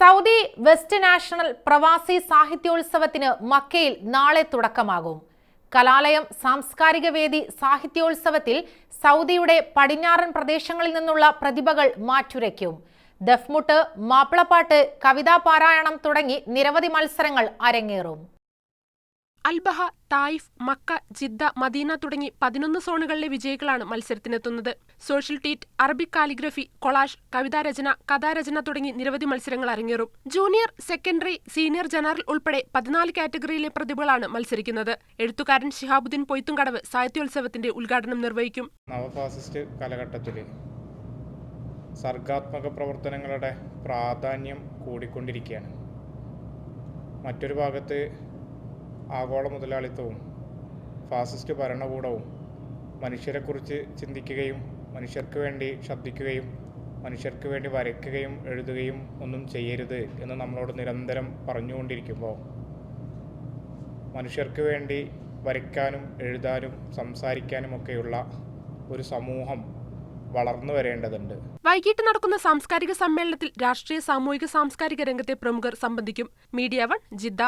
Saudi west national പ്രവാസി സാഹിത്യോത്സവത്തിന് മക്കയിൽ നാളെ തുടക്കമാകും. കലാലയം സാംസ്കാരിക വേദി സാഹിത്യോത്സവത്തിൽ സൗദിയുടെ പടിഞ്ഞാറൻ പ്രദേശങ്ങളിൽ നിന്നുള്ള പ്രതിഭകൾ മാറ്റുരയ്ക്കും. ദഫ്മുട്ട് മാപ്പിളപ്പാട്ട് കവിതാ പാരായണം തുടങ്ങി നിരവധി മത്സരങ്ങൾ അരങ്ങേറും. Al Baha Taif Mecca Jeddah Medina തുടങ്ങി പതിനൊന്ന് സോണുകളിലെ വിജയികളാണ് മത്സരത്തിനെത്തുന്നത്. സോഷ്യൽ ടീറ്റ് അറബിക് കാലിഗ്രഫി കൊളാഷ് കവിതാരചന കഥാരചന തുടങ്ങി നിരവധി മത്സരങ്ങൾ അരങ്ങേറും. ജൂനിയർ സെക്കൻഡറി സീനിയർ ജനറൽ ഉൾപ്പെടെ പതിനാല് കാറ്റഗറിയിലെ പ്രതിഭകളാണ് മത്സരിക്കുന്നത്. എഴുത്തുകാരൻ ഷിഹാബുദ്ദീൻ പൊയ്ത്തുംകടവ് സാഹിത്യോത്സവത്തിന്റെ ഉദ്ഘാടനം നിർവഹിക്കും. സർഗാത്മക പ്രവർത്തനങ്ങളുടെ പ്രാധാന്യം കൂടിക്കൊണ്ടിരിക്കുകയാണ്. മറ്റൊരു ഭാഗത്ത് ആഗോള മുതലാളിത്തവും ഫാസിസ്റ്റ് ഭരണകൂടവും മനുഷ്യരെക്കുറിച്ച് ചിന്തിക്കുകയും മനുഷ്യർക്ക് വേണ്ടി ശബ്ദിക്കുകയും മനുഷ്യർക്ക് വേണ്ടി വരയ്ക്കുകയും എഴുതുകയും ഒന്നും ചെയ്യരുത് എന്ന് നമ്മളോട് നിരന്തരം പറഞ്ഞുകൊണ്ടിരിക്കുമ്പോൾ മനുഷ്യർക്ക് വേണ്ടി വരയ്ക്കാനും എഴുതാനും സംസാരിക്കാനുമൊക്കെയുള്ള ഒരു സമൂഹം വളർന്നു വരേണ്ടതുണ്ട്. വൈകിട്ട് നടക്കുന്ന സാംസ്കാരിക സമ്മേളനത്തിൽ രാഷ്ട്രീയ സാമൂഹിക സാംസ്കാരിക രംഗത്തെ പ്രമുഖർ സംബന്ധിക്കും. Media one Jeddah.